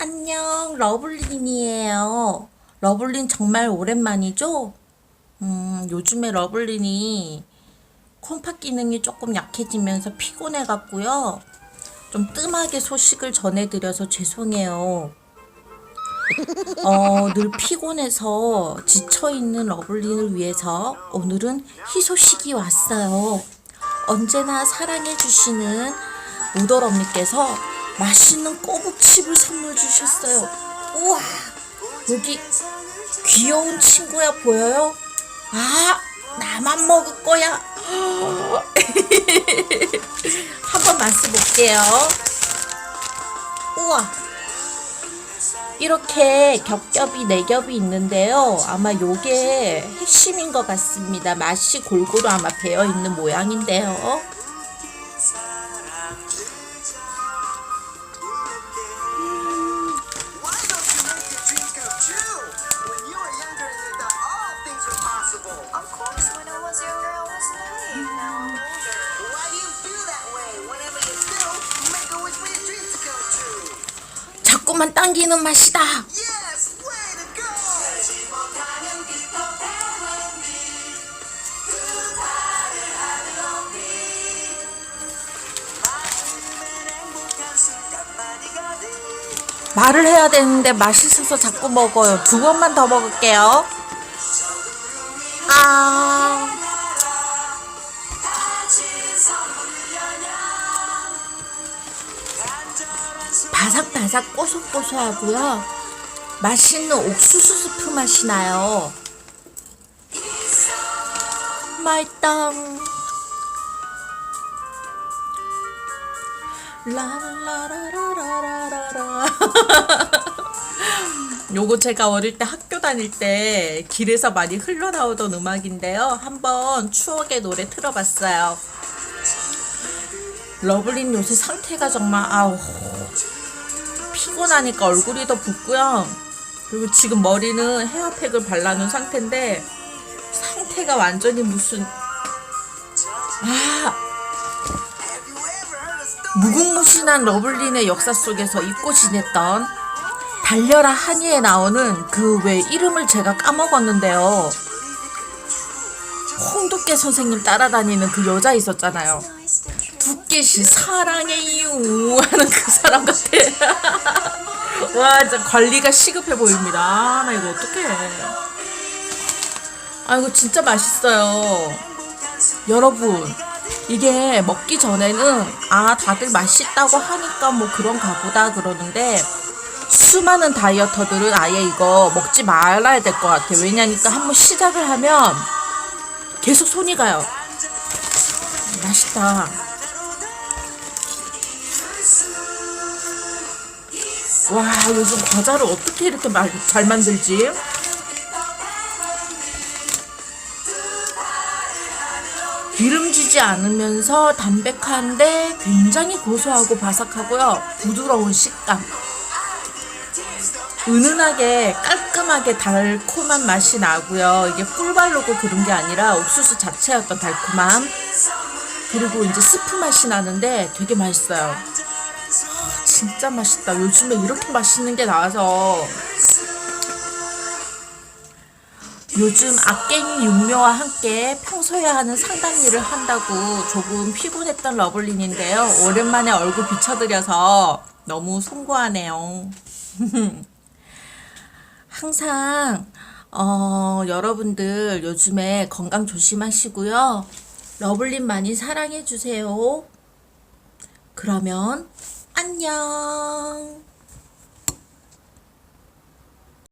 안녕, 러블린이에요. 러블린 정말 오랜만이죠? 음, 요즘에 러블린이 콤파 기능이 조금 약해지면서 피곤해갖고요. 좀 뜸하게 소식을 전해드려서 죄송해요. 어, 늘 피곤해서 지쳐있는 러블린을 위해서 오늘은 희소식이 왔어요. 언제나 사랑해주시는 우더럼님께서 맛있는 꼬북칩을 선물 주셨어요. 우와, 여기 귀여운 친구야 보여요? 아, 나만 먹을 거야. 한번 맛을 볼게요. 우와. 이렇게 겹겹이 네 겹이 있는데요. 아마 요게 핵심인 것 같습니다. 맛이 골고루 아마 배어 있는 모양인데요. 자꾸만 당기는 맛이다. Yes, way to go! 말을 해야 되는데 맛있어서 자꾸 먹어요. 두 번만 더 먹을게요. 바삭바삭 고소고소하고요. 맛있는 옥수수 스프 맛이 나요. 맛있다. 라라라라라라라. 요거 제가 어릴 때 학교 다닐 때 길에서 많이 흘러나오던 음악인데요. 한번 추억의 노래 틀어봤어요. 러블린 요새 상태가 정말 아우 피곤하니까 얼굴이 더 붓고요. 그리고 지금 머리는 헤어팩을 발라놓은 상태인데 상태가 완전히 무슨 아? 무궁무진한 러블린의 역사 속에서 잊고 지냈던 달려라 한이에 나오는 그 왜 이름을 제가 까먹었는데요. 홍두깨 선생님 따라다니는 그 여자 있었잖아요. 두께시 사랑해요 하는 그 사람 같아. 와 진짜 관리가 시급해 보입니다. 아, 나 이거 어떡해. 아 이거 진짜 맛있어요. 여러분 이게 먹기 전에는 아 다들 맛있다고 하니까 뭐 그런가 보다 그러는데 수많은 다이어터들은 아예 이거 먹지 말아야 될 것 같아. 왜냐니까 한번 시작을 하면 계속 손이 가요. 맛있다. 와 요즘 과자를 어떻게 이렇게 말, 잘 만들지? 기름지지 않으면서 담백한데 굉장히 고소하고 바삭하고요. 부드러운 식감. 은은하게 깔끔하게 달콤한 맛이 나고요. 이게 꿀 바르고 그런 게 아니라 옥수수 자체의 어떤 달콤함. 그리고 이제 스프 맛이 나는데 되게 맛있어요 진짜 맛있다. 요즘에 이렇게 맛있는 게 나와서 요즘 악갱이 육묘와 함께 평소에 하는 상담 일을 한다고 조금 피곤했던 러블린인데요. 오랜만에 얼굴 비춰드려서 너무 송구하네요. 항상 어, 여러분들 요즘에 건강 조심하시고요. 러블린 많이 사랑해 주세요. 그러면 안녕.